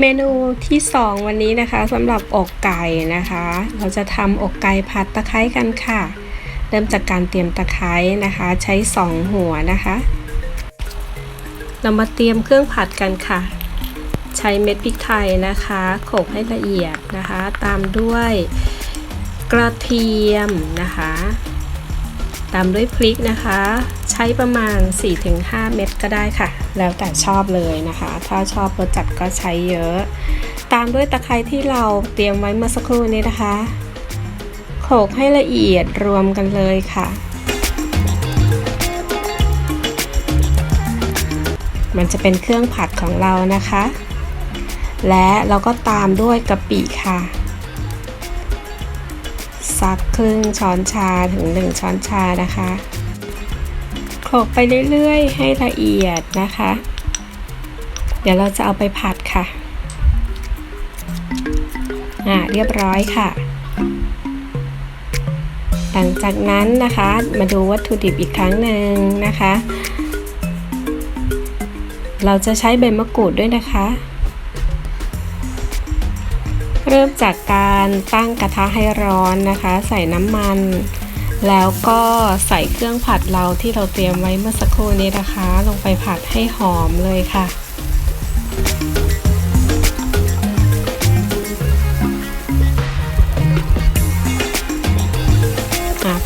เมนูที่ 2 วันนี้นะคะสำหรับอกไก่นะคะ เราจะทำอกไก่ผัดตะไคร้กันค่ะ เริ่มจากการเตรียมตะไคร้นะคะ ใช้ 2 หัวนะคะ เรามาเตรียมเครื่องผัดกันค่ะ ใช้เม็ดพริกไทยนะคะโขลกให้ละเอียดนะคะ ตามด้วยกระเทียมนะคะ ตามด้วยพริกนะคะ ใช้ประมาณ 4-5 เม็ดก็ได้ค่ะ แล้วแต่ชอบเลยนะคะ ถ้าชอบรสจัดก็ใช้เยอะ ตามด้วยตะไคร้ที่เราเตรียมไว้เมื่อสักครู่นี้นะคะโขลกให้ละเอียดรวมกันเลยค่ะ มันจะเป็นเครื่องผัดของเรานะคะ และเราก็ตามด้วยกะปิค่ะ สักครึ่งช้อนชาถึง 1 ช้อนชานะคะโขลกไปเรื่อยๆ ให้ละเอียดนะคะ เดี๋ยวเราจะเอาไปผัดค่ะ อ่าเรียบร้อยค่ะ หลังจากนั้นนะคะมาดูวัตถุดิบอีกครั้งหนึ่งนะคะ เราจะใช้ใบมะกรูดด้วยนะคะ เริ่มจากการตั้งกระทะให้ร้อนนะคะ ใส่น้ำมัน แล้วก็ใส่เครื่องผัดเราที่เราเตรียมไว้เมื่อสักครู่นี้นะคะ ลงไปผัดให้หอมเลยค่ะ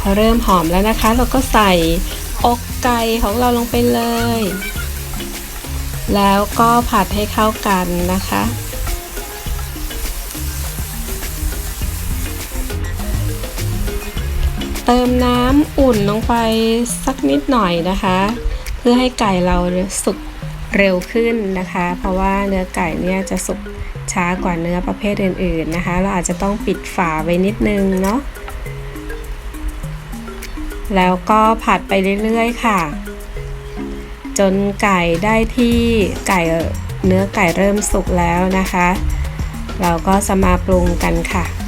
พอเริ่มหอมแล้วนะคะ เราก็ใส่อกไก่ของเราลงไปเลย แล้วก็ผัดให้เข้ากันนะคะ เติมน้ำอุ่นลงไปสักนิดหน่อยนะคะ เพื่อให้ไก่เราสุกเร็วขึ้นนะคะ เพราะว่าเนื้อไก่เนี่ยจะสุกช้ากว่าเนื้อประเภทอื่นๆนะคะ เราอาจจะต้องปิดฝาไว้นิดนึงเนาะแล้วก็ผัดไปเรื่อยๆค่ะ จนไก่ได้ที่ไก่เนื้อไก่เริ่มสุกแล้วนะคะ เราก็จะมาปรุงกันค่ะ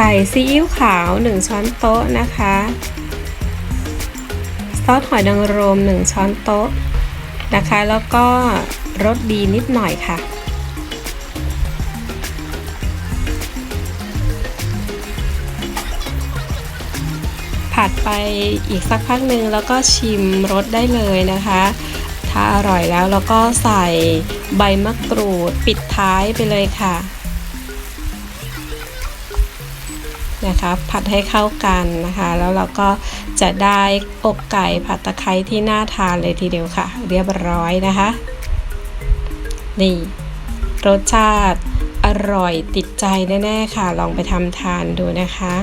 ใส่ซีอิ๊วขาว 1 ช้อนโต๊ะนะคะซอสหอยนางรม 1 ช้อนโต๊ะนะคะ แล้วก็รสดีนิดหน่อยค่ะ ผัดไปอีกสักพักหนึ่งแล้วก็ชิมรสได้เลยนะคะ ถ้าอร่อยแล้วเราก็ใส่ใบมะกรูดปิดท้ายไปเลยค่ะ นะคะ ผัดให้เข้ากันนะคะ แล้วเราก็จะได้อกไก่ผัดตะไคร้ที่น่าทานเลยทีเดียวค่ะ เรียบร้อยนะคะ นี่ รสชาติอร่อยติดใจแน่ ๆ ค่ะ ลองไปทำทานดูนะคะ